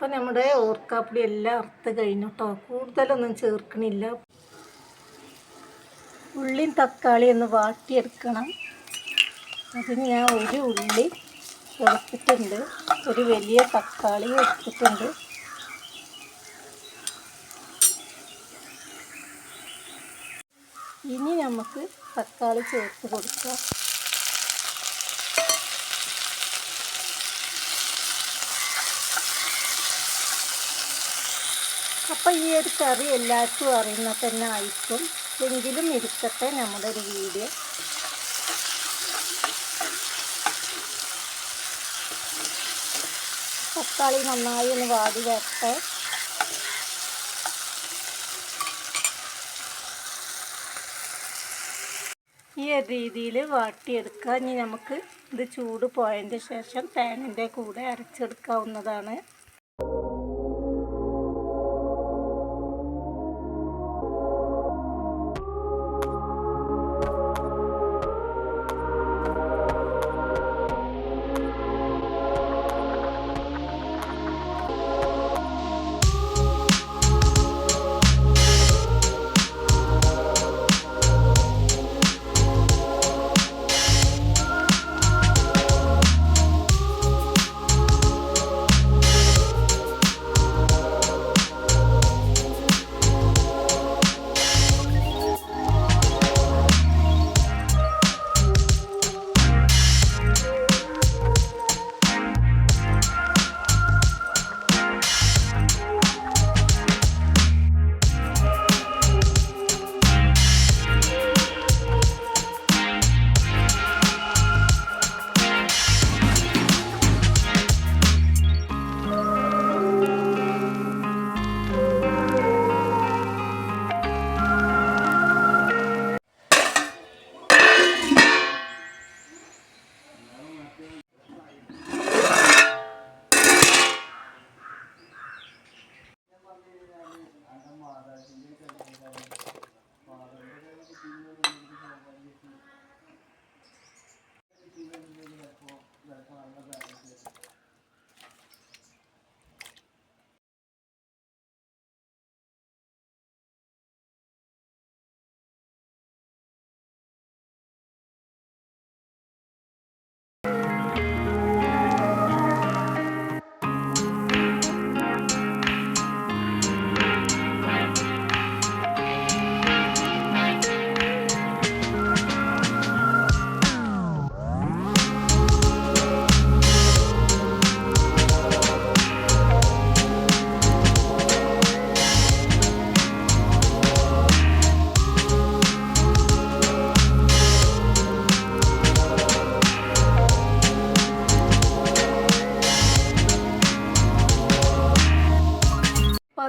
അപ്പം നമ്മുടെ ഓർക്കാപ്പൊടി എല്ലാം അറുത്ത് കഴിഞ്ഞു കേട്ടോ കൂടുതലൊന്നും ചേർക്കണില്ല. ഉള്ളിയും തക്കാളി ഒന്ന് വാട്ടിയെടുക്കണം. അതിന് ഞാൻ ഒരു ഉള്ളി എടുത്തിട്ടുണ്ട്. ഒരു വലിയ തക്കാളി എടുത്തിട്ടുണ്ട്. ഇനി നമുക്ക് തക്കാളി ചേർത്ത് കൊടുക്കാം. അപ്പം ഈ ഒരു കറി എല്ലാവർക്കും അറിയുന്ന തന്നെ ആയിരിക്കും. എങ്കിലും ഇരിക്കട്ടെ നമ്മുടെ ഒരു വീഡിയോ. തക്കാളി നന്നായി ഒന്ന് വാടി വരട്ടെ. ഈ ഒരു രീതിയിൽ വാട്ടിയെടുക്കുക. ഇനി നമുക്ക് ഇത് ചൂട് പോയതിന്റെ ശേഷം പാനിന്റെ കൂടെ അരച്ചെടുക്കാവുന്നതാണ്.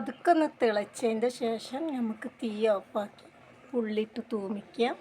പതുക്കെ ഒന്ന് തിളച്ചതിന്റെ ശേഷം നമുക്ക് തീ ഓഫാക്കി ഉള്ളിട്ട് തൂമിക്കാം.